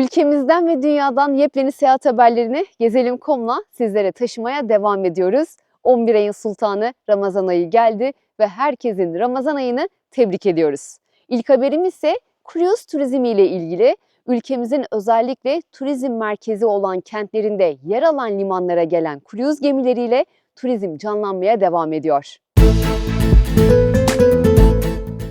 Ülkemizden ve dünyadan yepyeni seyahat haberlerini Gezelim.com'la sizlere taşımaya devam ediyoruz. 11 ayın sultanı Ramazan ayı geldi ve herkesin Ramazan ayını tebrik ediyoruz. İlk haberimiz ise kruz turizmi ile ilgili. Ülkemizin özellikle turizm merkezi olan kentlerinde yer alan limanlara gelen kruz gemileriyle turizm canlanmaya devam ediyor.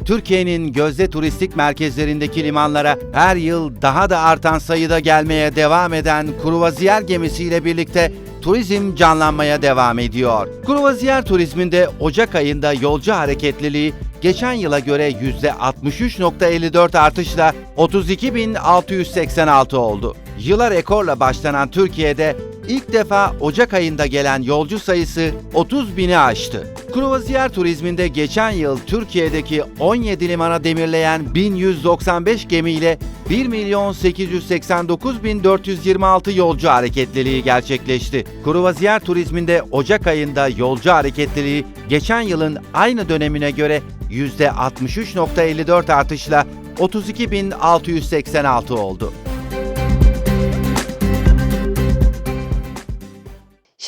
Türkiye'nin gözde turistik merkezlerindeki limanlara her yıl daha da artan sayıda gelmeye devam eden kruvaziyer gemisiyle birlikte turizm canlanmaya devam ediyor. Kruvaziyer turizminde Ocak ayında yolcu hareketliliği geçen yıla göre %63.54 artışla 32.686 oldu. Yıla rekorla başlanan Türkiye'de ilk defa Ocak ayında gelen yolcu sayısı 30 bini aştı. Kruvaziyer turizminde geçen yıl Türkiye'deki 17 limana demirleyen 1195 gemiyle 1 milyon 889 bin 426 yolcu hareketliliği gerçekleşti. Kruvaziyer turizminde Ocak ayında yolcu hareketliliği geçen yılın aynı dönemine göre %63.54 artışla 32.686 oldu.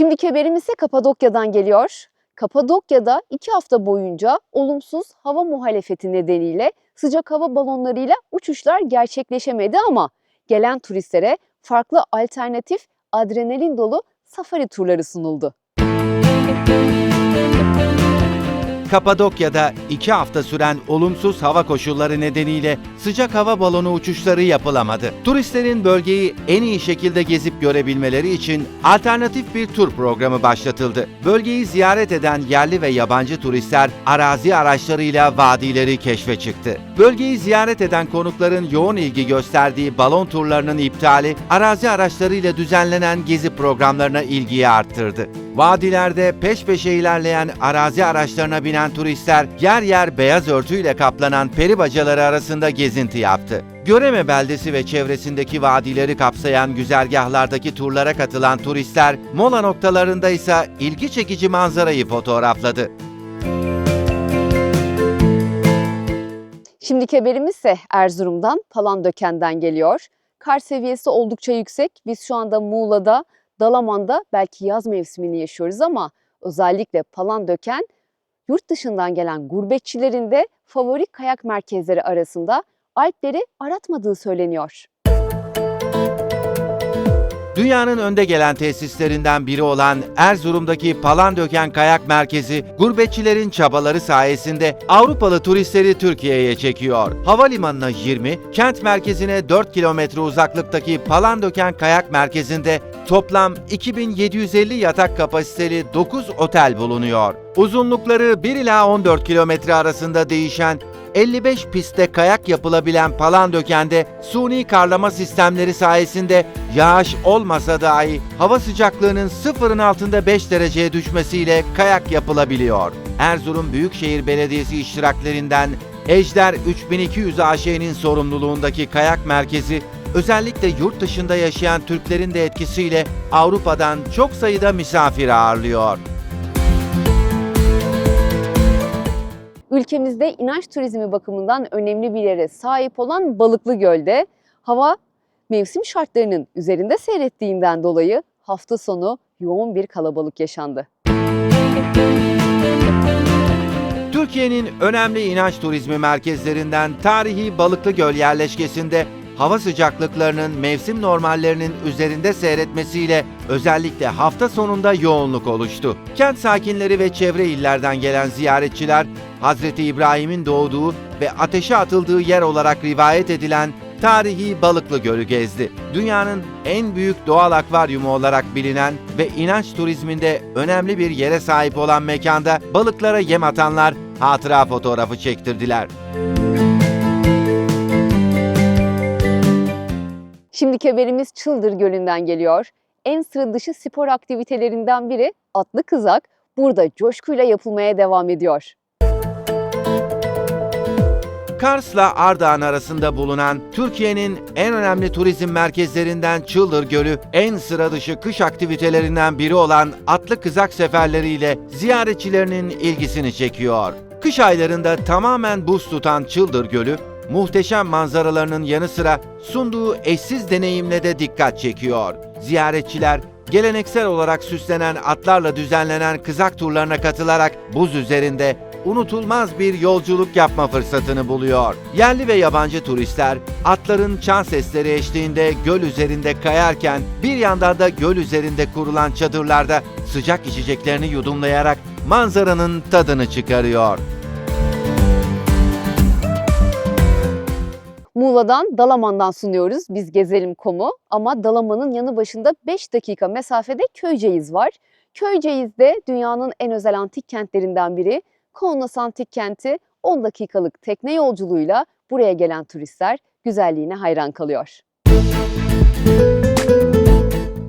Şimdiki haberimiz ise Kapadokya'dan geliyor. Kapadokya'da iki hafta boyunca olumsuz hava muhalefeti nedeniyle sıcak hava balonlarıyla uçuşlar gerçekleşemedi ama gelen turistlere farklı alternatif adrenalin dolu safari turları sunuldu. Kapadokya'da iki hafta süren olumsuz hava koşulları nedeniyle sıcak hava balonu uçuşları yapılamadı. Turistlerin bölgeyi en iyi şekilde gezip görebilmeleri için alternatif bir tur programı başlatıldı. Bölgeyi ziyaret eden yerli ve yabancı turistler arazi araçlarıyla vadileri keşfe çıktı. Bölgeyi ziyaret eden konukların yoğun ilgi gösterdiği balon turlarının iptali arazi araçlarıyla düzenlenen gezi programlarına ilgiyi arttırdı. Vadilerde peş peşe ilerleyen arazi araçlarına binen turistler yer yer beyaz örtüyle kaplanan peri bacaları arasında gezinti yaptı. Göreme beldesi ve çevresindeki vadileri kapsayan güzergahlardaki turlara katılan turistler mola noktalarında ise ilgi çekici manzarayı fotoğrafladı. Şimdiki haberimiz ise Erzurum'dan Palandöken'den geliyor. Kar seviyesi oldukça yüksek. Biz şu anda Muğla'da, Dalaman'da belki yaz mevsimini yaşıyoruz ama özellikle Palandöken yurt dışından gelen gurbetçilerin de favori kayak merkezleri arasında Alpleri aratmadığı söyleniyor. Dünyanın önde gelen tesislerinden biri olan Erzurum'daki Palandöken Kayak Merkezi, gurbetçilerin çabaları sayesinde Avrupalı turistleri Türkiye'ye çekiyor. Havalimanına 20, kent merkezine 4 kilometre uzaklıktaki Palandöken Kayak Merkezi'nde toplam 2750 yatak kapasiteli 9 otel bulunuyor. Uzunlukları 1 ila 14 kilometre arasında değişen 55 pistte kayak yapılabilen Palandöken'de suni karlama sistemleri sayesinde yağış olmasa dahi hava sıcaklığının sıfırın altında 5 dereceye düşmesiyle kayak yapılabiliyor. Erzurum Büyükşehir Belediyesi iştiraklerinden Ejder 3200 AŞ'nin sorumluluğundaki kayak merkezi özellikle yurt dışında yaşayan Türklerin de etkisiyle Avrupa'dan çok sayıda misafir ağırlıyor. Ülkemizde inanç turizmi bakımından önemli bir yere sahip olan Balıklı Göl'de hava mevsim şartlarının üzerinde seyrettiğinden dolayı hafta sonu yoğun bir kalabalık yaşandı. Türkiye'nin önemli inanç turizmi merkezlerinden tarihi Balıklı Göl yerleşkesinde hava sıcaklıklarının mevsim normallerinin üzerinde seyretmesiyle özellikle hafta sonunda yoğunluk oluştu. Kent sakinleri ve çevre illerden gelen ziyaretçiler Hazreti İbrahim'in doğduğu ve ateşe atıldığı yer olarak rivayet edilen tarihi Balıklı Gölü gezdi. Dünyanın en büyük doğal akvaryumu olarak bilinen ve inanç turizminde önemli bir yere sahip olan mekanda balıklara yem atanlar hatıra fotoğrafı çektirdiler. Şimdiki haberimiz Çıldır Gölü'nden geliyor. En sıra dışı spor aktivitelerinden biri atlı kızak burada coşkuyla yapılmaya devam ediyor. Kars'la Ardahan arasında bulunan Türkiye'nin en önemli turizm merkezlerinden Çıldır Gölü, en sıra dışı kış aktivitelerinden biri olan atlı kızak seferleriyle ziyaretçilerinin ilgisini çekiyor. Kış aylarında tamamen buz tutan Çıldır Gölü, muhteşem manzaralarının yanı sıra sunduğu eşsiz deneyimle de dikkat çekiyor. Ziyaretçiler geleneksel olarak süslenen atlarla düzenlenen kızak turlarına katılarak buz üzerinde unutulmaz bir yolculuk yapma fırsatını buluyor. Yerli ve yabancı turistler atların çan sesleri eşliğinde göl üzerinde kayarken bir yandan da göl üzerinde kurulan çadırlarda sıcak içeceklerini yudumlayarak manzaranın tadını çıkarıyor. Muğla'dan Dalaman'dan sunuyoruz biz Gezelim Kom'u ama Dalaman'ın yanı başında 5 dakika mesafede Köyceğiz var. Köyceğiz de dünyanın en özel antik kentlerinden biri. Kaunas Antik Kenti 10 dakikalık tekne yolculuğuyla buraya gelen turistler güzelliğine hayran kalıyor.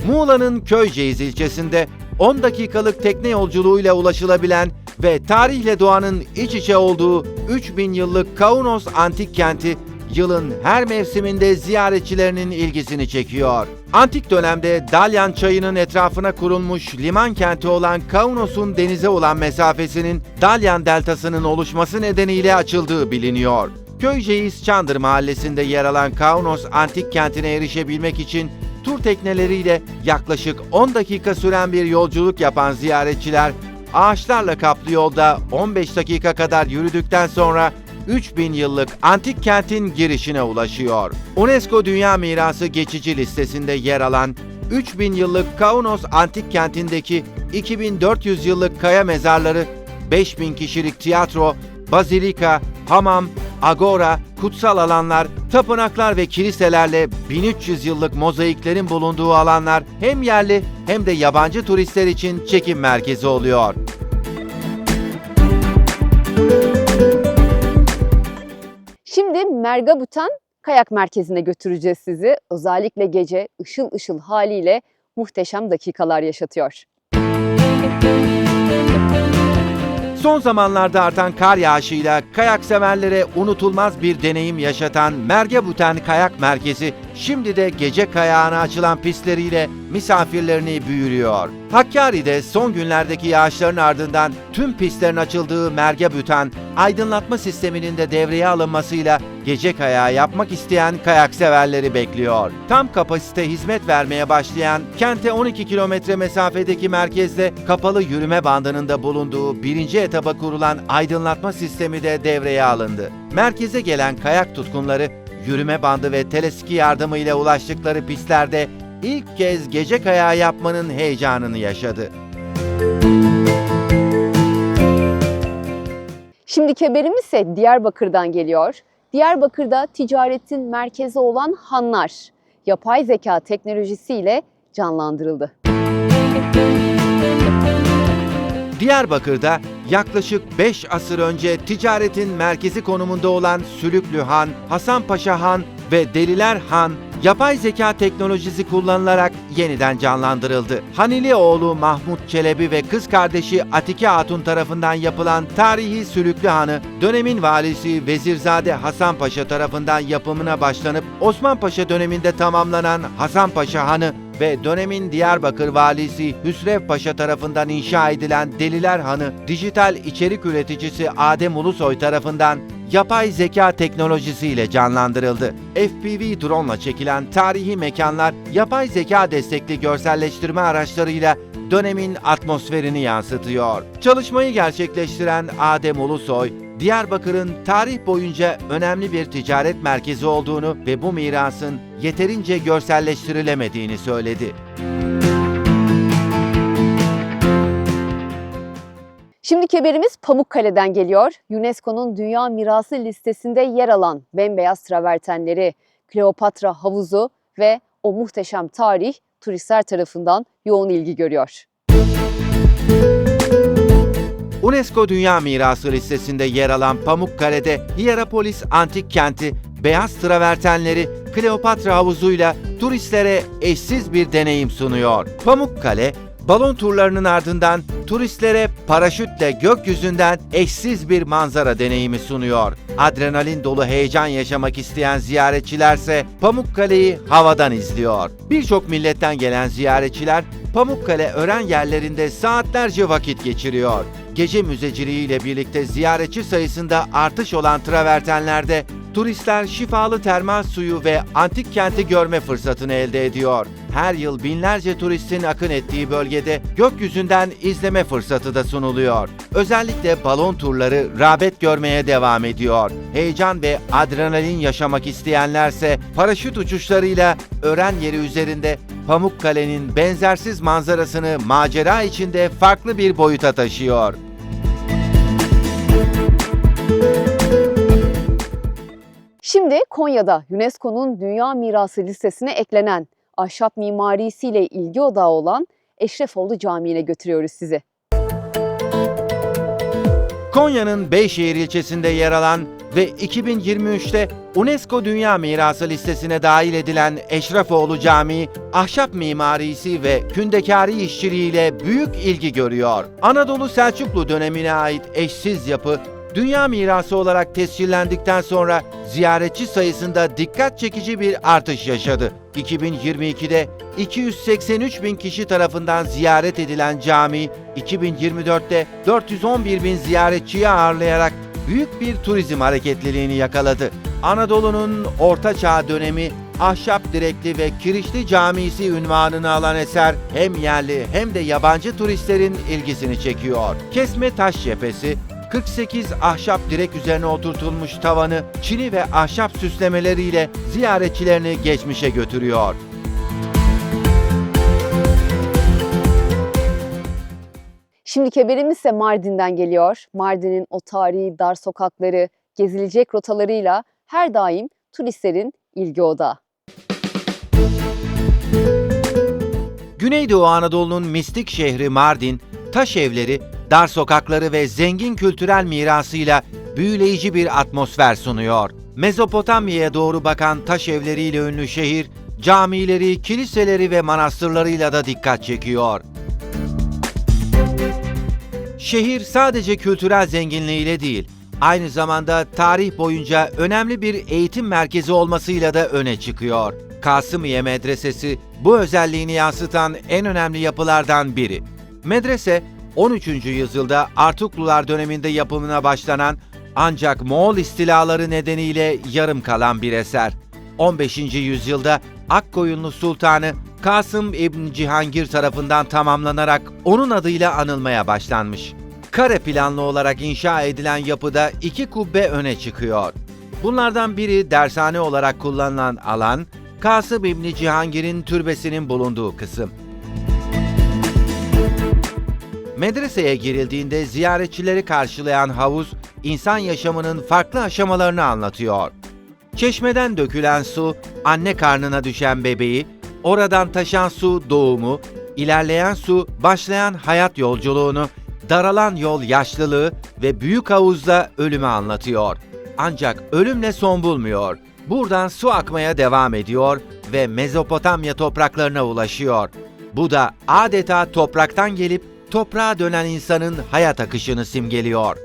Muğla'nın Köyceğiz ilçesinde 10 dakikalık tekne yolculuğuyla ulaşılabilen ve tarihle doğanın iç içe olduğu 3000 yıllık Kaunos Antik Kenti yılın her mevsiminde ziyaretçilerinin ilgisini çekiyor. Antik dönemde Dalyan çayının etrafına kurulmuş liman kenti olan Kaunos'un denize olan mesafesinin Dalyan deltasının oluşması nedeniyle açıldığı biliniyor. Köyceğiz Çandır mahallesinde yer alan Kaunos Antik Kenti'ne erişebilmek için tur tekneleriyle yaklaşık 10 dakika süren bir yolculuk yapan ziyaretçiler ağaçlarla kaplı yolda 15 dakika kadar yürüdükten sonra 3000 yıllık antik kentin girişine ulaşıyor. UNESCO Dünya Mirası geçici listesinde yer alan 3000 yıllık Kaunos Antik Kenti'ndeki 2400 yıllık kaya mezarları, 5000 kişilik tiyatro, bazilika, hamam, agora, kutsal alanlar, tapınaklar ve kiliselerle 1300 yıllık mozaiklerin bulunduğu alanlar hem yerli hem de yabancı turistler için çekim merkezi oluyor. Mergabutan Kayak Merkezi'ne götüreceğiz sizi. Özellikle gece ışıl ışıl haliyle muhteşem dakikalar yaşatıyor. Son zamanlarda artan kar yağışıyla kayak severlere unutulmaz bir deneyim yaşatan Mergebuten Kayak Merkezi şimdi de gece kayağına açılan pistleriyle misafirlerini büyülüyor. Hakkari'de son günlerdeki yağışların ardından tüm pistlerin açıldığı Mergebüten aydınlatma sisteminin de devreye alınmasıyla gece kayağı yapmak isteyen kayak severleri bekliyor. Tam kapasite hizmet vermeye başlayan kente 12 kilometre mesafedeki merkezde kapalı yürüme bandının da bulunduğu birinci etaba kurulan aydınlatma sistemi de devreye alındı. Merkeze gelen kayak tutkunları yürüme bandı ve teleski yardımıyla ulaştıkları pistlerde ilk kez gece kayağı yapmanın heyecanını yaşadı. Şimdiki haberimiz ise Diyarbakır'dan geliyor. Diyarbakır'da ticaretin merkezi olan hanlar yapay zeka teknolojisiyle canlandırıldı. Diyarbakır'da yaklaşık 5 asır önce ticaretin merkezi konumunda olan Sülüklü Han, Hasanpaşa Han ve Deliler Han yapay zeka teknolojisi kullanılarak yeniden canlandırıldı. Hanili oğlu Mahmut Çelebi ve kız kardeşi Atike Hatun tarafından yapılan tarihi Sülüklü Han'ı dönemin valisi Vezirzade Hasan Paşa tarafından yapımına başlanıp Osman Paşa döneminde tamamlanan Hasan Paşa Han'ı ve dönemin Diyarbakır valisi Hüsrev Paşa tarafından inşa edilen Deliler Hanı dijital içerik üreticisi Adem Ulusoy tarafından yapay zeka teknolojisiyle canlandırıldı. FPV drone ile çekilen tarihi mekanlar yapay zeka destekli görselleştirme araçlarıyla dönemin atmosferini yansıtıyor. Çalışmayı gerçekleştiren Adem Ulusoy, Diyarbakır'ın tarih boyunca önemli bir ticaret merkezi olduğunu ve bu mirasın yeterince görselleştirilemediğini söyledi. Şimdiki haberimiz Pamukkale'den geliyor. UNESCO'nun Dünya Mirası listesinde yer alan bembeyaz travertenleri, Kleopatra havuzu ve o muhteşem tarih turistler tarafından yoğun ilgi görüyor. UNESCO Dünya Mirası listesinde yer alan Pamukkale'de Hierapolis Antik Kenti, beyaz travertenleri, Kleopatra havuzuyla turistlere eşsiz bir deneyim sunuyor. Pamukkale, balon turlarının ardından turistlere paraşütle gökyüzünden eşsiz bir manzara deneyimi sunuyor. Adrenalin dolu heyecan yaşamak isteyen ziyaretçilerse Pamukkale'yi havadan izliyor. Birçok milletten gelen ziyaretçiler Pamukkale öğren yerlerinde saatlerce vakit geçiriyor. Gece müzeciliği ile birlikte ziyaretçi sayısında artış olan travertenlerde turistler şifalı termal suyu ve antik kenti görme fırsatını elde ediyor. Her yıl binlerce turistin akın ettiği bölgede gökyüzünden izleme fırsatı da sunuluyor. Özellikle balon turları rağbet görmeye devam ediyor. Heyecan ve adrenalin yaşamak isteyenlerse paraşüt uçuşlarıyla öğren yeri üzerinde Pamukkale'nin benzersiz manzarasını macera içinde farklı bir boyuta taşıyor. Şimdi Konya'da UNESCO'nun Dünya Mirası listesine eklenen ahşap mimarisiyle ilgi odağı olan Eşrefoğlu Camii'ne götürüyoruz sizi. Konya'nın Beyşehir ilçesinde yer alan ve 2023'te UNESCO Dünya Mirası listesine dahil edilen Eşrefoğlu Camii, ahşap mimarisi ve kündekari işçiliğiyle büyük ilgi görüyor. Anadolu Selçuklu dönemine ait eşsiz yapı, Dünya mirası olarak tescillendikten sonra ziyaretçi sayısında dikkat çekici bir artış yaşadı. 2022'de 283 bin kişi tarafından ziyaret edilen cami, 2024'te 411 bin ziyaretçiyi ağırlayarak büyük bir turizm hareketliliğini yakaladı. Anadolu'nun Orta Çağ dönemi ahşap direkli ve kirişli camisi ünvanını alan eser hem yerli hem de yabancı turistlerin ilgisini çekiyor. Kesme taş cephesi, 48 ahşap direk üzerine oturtulmuş tavanı, çini ve ahşap süslemeleriyle ziyaretçilerini geçmişe götürüyor. Şimdiki haberimiz ise Mardin'den geliyor. Mardin'in o tarihi dar sokakları, gezilecek rotalarıyla her daim turistlerin ilgi odağı. Güneydoğu Anadolu'nun mistik şehri Mardin, taş evleri, dar sokakları ve zengin kültürel mirasıyla büyüleyici bir atmosfer sunuyor. Mezopotamya'ya doğru bakan taş evleriyle ünlü şehir, camileri, kiliseleri ve manastırlarıyla da dikkat çekiyor. Şehir sadece kültürel zenginliğiyle değil, aynı zamanda tarih boyunca önemli bir eğitim merkezi olmasıyla da öne çıkıyor. Kasımiye Medresesi bu özelliğini yansıtan en önemli yapılardan biri. Medrese 13. yüzyılda Artuklular döneminde yapımına başlanan ancak Moğol istilaları nedeniyle yarım kalan bir eser. 15. yüzyılda Akkoyunlu Sultanı Kasım İbn Cihangir tarafından tamamlanarak onun adıyla anılmaya başlanmış. Kare planlı olarak inşa edilen yapıda iki kubbe öne çıkıyor. Bunlardan biri dershane olarak kullanılan alan, Kasım İbni Cihangir'in türbesinin bulunduğu kısım. Medreseye girildiğinde ziyaretçileri karşılayan havuz, insan yaşamının farklı aşamalarını anlatıyor. Çeşmeden dökülen su, anne karnına düşen bebeği, oradan taşan su doğumu, ilerleyen su başlayan hayat yolculuğunu, daralan yol yaşlılığı ve büyük havuzda ölümü anlatıyor. Ancak ölümle son bulmuyor. Buradan su akmaya devam ediyor ve Mezopotamya topraklarına ulaşıyor. Bu da adeta topraktan gelip toprağa dönen insanın hayat akışını simgeliyor.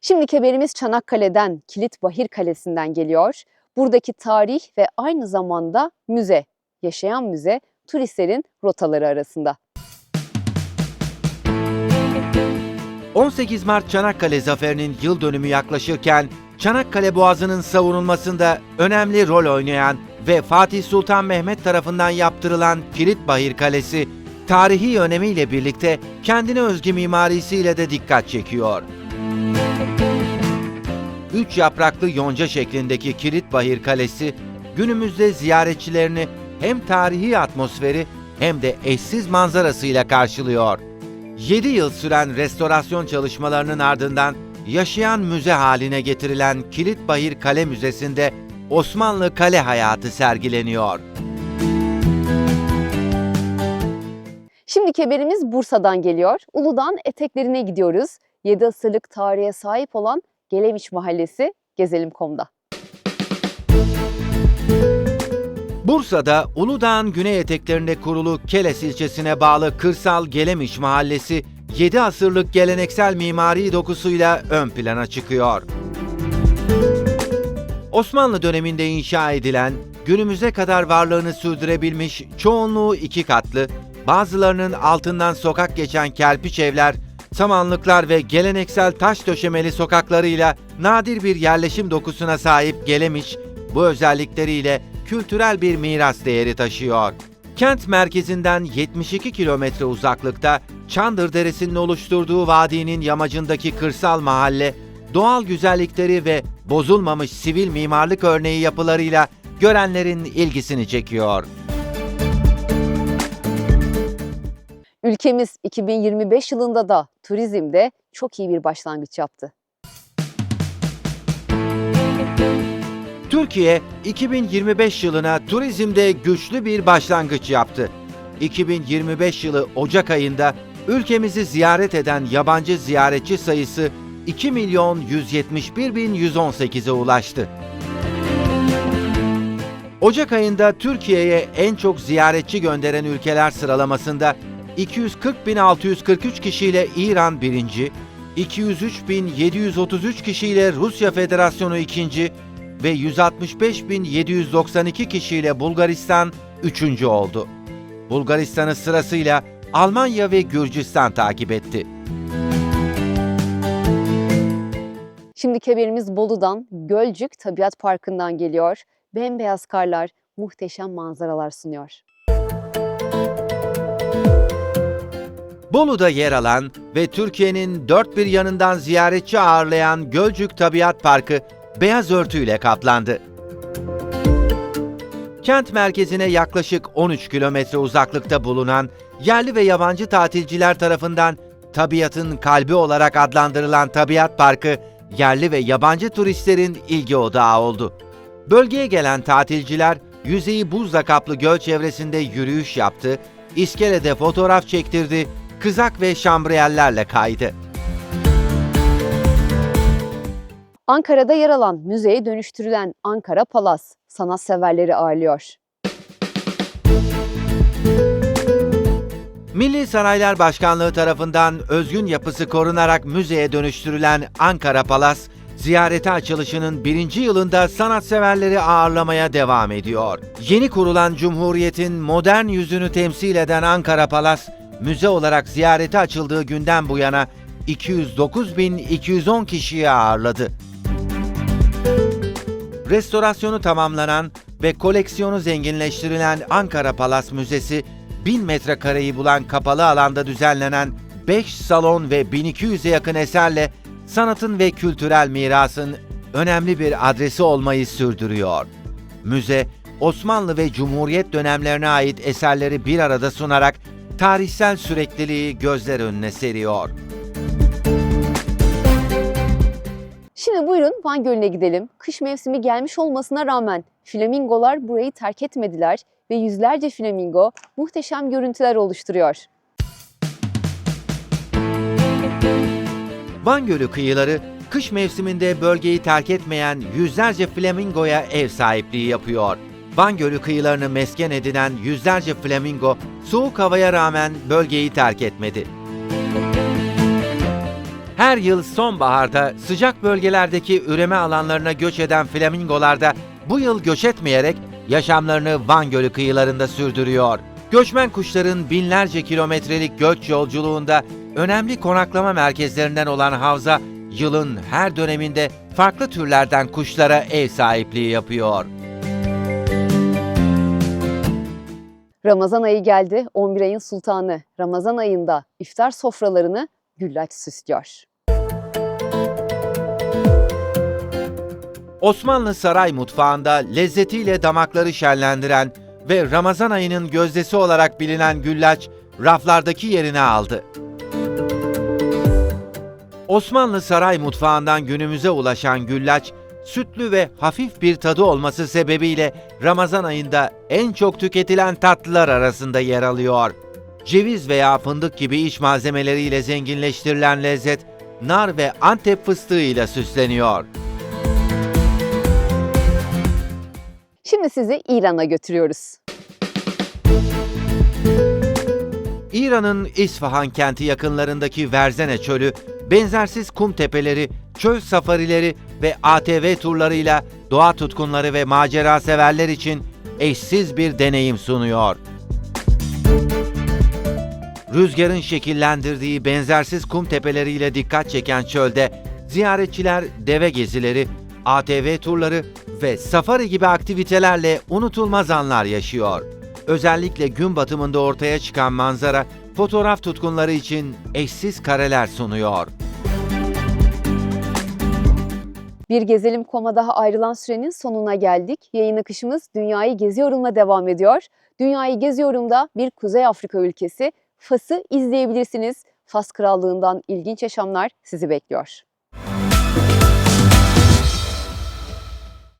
Şimdiki haberimiz Çanakkale'den, Kilit Bahir Kalesi'nden geliyor. Buradaki tarih ve aynı zamanda müze, yaşayan müze turistlerin rotaları arasında. 18 Mart Çanakkale Zaferi'nin yıl dönümü yaklaşırken Çanakkale Boğazı'nın savunulmasında önemli rol oynayan ve Fatih Sultan Mehmet tarafından yaptırılan Kilitbahir Kalesi, tarihi önemiyle birlikte kendine özgü mimarisiyle de dikkat çekiyor. Üç yapraklı yonca şeklindeki Kilitbahir Kalesi, günümüzde ziyaretçilerini hem tarihi atmosferi hem de eşsiz manzarasıyla karşılıyor. 7 yıl süren restorasyon çalışmalarının ardından yaşayan müze haline getirilen Kilitbahir Kale Müzesi'nde Osmanlı kale hayatı sergileniyor. Şimdiki haberimiz Bursa'dan geliyor. Uludağ'ın eteklerine gidiyoruz. 7 asırlık tarihe sahip olan Gelemiş Mahallesi Gezelim.com'da. Bursa'da Uludağ'ın güney eteklerinde kurulu Keles ilçesine bağlı Kırsal Gelemiş Mahallesi 7 asırlık geleneksel mimari dokusuyla ön plana çıkıyor. Osmanlı döneminde inşa edilen, günümüze kadar varlığını sürdürebilmiş çoğunluğu iki katlı, bazılarının altından sokak geçen kerpiç evler samanlıklar ve geleneksel taş döşemeli sokaklarıyla nadir bir yerleşim dokusuna sahip Gelemiş, bu özellikleriyle kültürel bir miras değeri taşıyor. Kent merkezinden 72 kilometre uzaklıkta Çandır Deresi'nin oluşturduğu vadinin yamacındaki kırsal mahalle, doğal güzellikleri ve bozulmamış sivil mimarlık örneği yapılarıyla görenlerin ilgisini çekiyor. Ülkemiz 2025 yılında da turizmde çok iyi bir başlangıç yaptı. Türkiye 2025 yılına turizmde güçlü bir başlangıç yaptı. 2025 yılı Ocak ayında ülkemizi ziyaret eden yabancı ziyaretçi sayısı 2 milyon 171 bin 118'e ulaştı. Ocak ayında Türkiye'ye en çok ziyaretçi gönderen ülkeler sıralamasında 240.643 kişiyle İran birinci, 203.733 kişiyle Rusya Federasyonu ikinci ve 165.792 kişiyle Bulgaristan üçüncü oldu. Bulgaristan'ı sırasıyla Almanya ve Gürcistan takip etti. Şimdi haberimiz Bolu'dan, Gölcük Tabiat Parkı'ndan geliyor. Bembeyaz karlar, muhteşem manzaralar sunuyor. Bolu'da yer alan ve Türkiye'nin dört bir yanından ziyaretçi ağırlayan Gölcük Tabiat Parkı beyaz örtüyle kaplandı. Kent merkezine yaklaşık 13 kilometre uzaklıkta bulunan yerli ve yabancı tatilciler tarafından tabiatın kalbi olarak adlandırılan Tabiat Parkı, yerli ve yabancı turistlerin ilgi odağı oldu. Bölgeye gelen tatilciler yüzeyi buzla kaplı göl çevresinde yürüyüş yaptı, iskelede fotoğraf çektirdi, kızak ve şambriyellerle kaydı. Ankara'da yer alan müzeye dönüştürülen Ankara Palas sanatseverleri ağırlıyor. Milli Saraylar Başkanlığı tarafından özgün yapısı korunarak müzeye dönüştürülen Ankara Palas, ziyarete açılışının birinci yılında sanatseverleri ağırlamaya devam ediyor. Yeni kurulan Cumhuriyet'in modern yüzünü temsil eden Ankara Palas, müze olarak ziyarete açıldığı günden bu yana 209.210 kişiyi ağırladı. Restorasyonu tamamlanan ve koleksiyonu zenginleştirilen Ankara Palas Müzesi, 1000 metrekareyi bulan kapalı alanda düzenlenen 5 salon ve 1200'e yakın eserle sanatın ve kültürel mirasın önemli bir adresi olmayı sürdürüyor. Müze, Osmanlı ve Cumhuriyet dönemlerine ait eserleri bir arada sunarak tarihsel sürekliliği gözler önüne seriyor. Şimdi buyurun Van Gölü'ne gidelim. Kış mevsimi gelmiş olmasına rağmen flamingolar burayı terk etmediler ve yüzlerce flamingo muhteşem görüntüler oluşturuyor. Van Gölü kıyıları kış mevsiminde bölgeyi terk etmeyen yüzlerce flamingoya ev sahipliği yapıyor. Van Gölü kıyılarını mesken edinen yüzlerce flamingo soğuk havaya rağmen bölgeyi terk etmedi. Her yıl sonbaharda sıcak bölgelerdeki üreme alanlarına göç eden flamingolar da bu yıl göç etmeyerek yaşamlarını Van Gölü kıyılarında sürdürüyor. Göçmen kuşların binlerce kilometrelik göç yolculuğunda önemli konaklama merkezlerinden olan havza yılın her döneminde farklı türlerden kuşlara ev sahipliği yapıyor. Ramazan ayı geldi, 11 ayın sultanı. Ramazan ayında iftar sofralarını güllaç süslüyor. Osmanlı saray mutfağında lezzetiyle damakları şenlendiren ve Ramazan ayının gözdesi olarak bilinen güllaç raflardaki yerini aldı. Osmanlı saray mutfağından günümüze ulaşan güllaç, sütlü ve hafif bir tadı olması sebebiyle Ramazan ayında en çok tüketilen tatlılar arasında yer alıyor. Ceviz veya fındık gibi iç malzemeleriyle zenginleştirilen lezzet, nar ve antep fıstığı ile süsleniyor. Şimdi sizi İran'a götürüyoruz. İran'ın İsfahan kenti yakınlarındaki Verzene Çölü, benzersiz kum tepeleri, çöl safarileri ve ATV turlarıyla doğa tutkunları ve macera severler için eşsiz bir deneyim sunuyor. Rüzgarın şekillendirdiği benzersiz kum tepeleriyle dikkat çeken çölde ziyaretçiler deve gezileri, ATV turları ve safari gibi aktivitelerle unutulmaz anlar yaşıyor. Özellikle gün batımında ortaya çıkan manzara fotoğraf tutkunları için eşsiz kareler sunuyor. Bir Gezelim Kom'a daha ayrılan sürenin sonuna geldik. Yayın akışımız Dünyayı Geziyorum'la devam ediyor. Dünyayı Geziyorum'da bir Kuzey Afrika ülkesi Fas'ı izleyebilirsiniz. Fas Krallığı'ndan ilginç yaşamlar sizi bekliyor.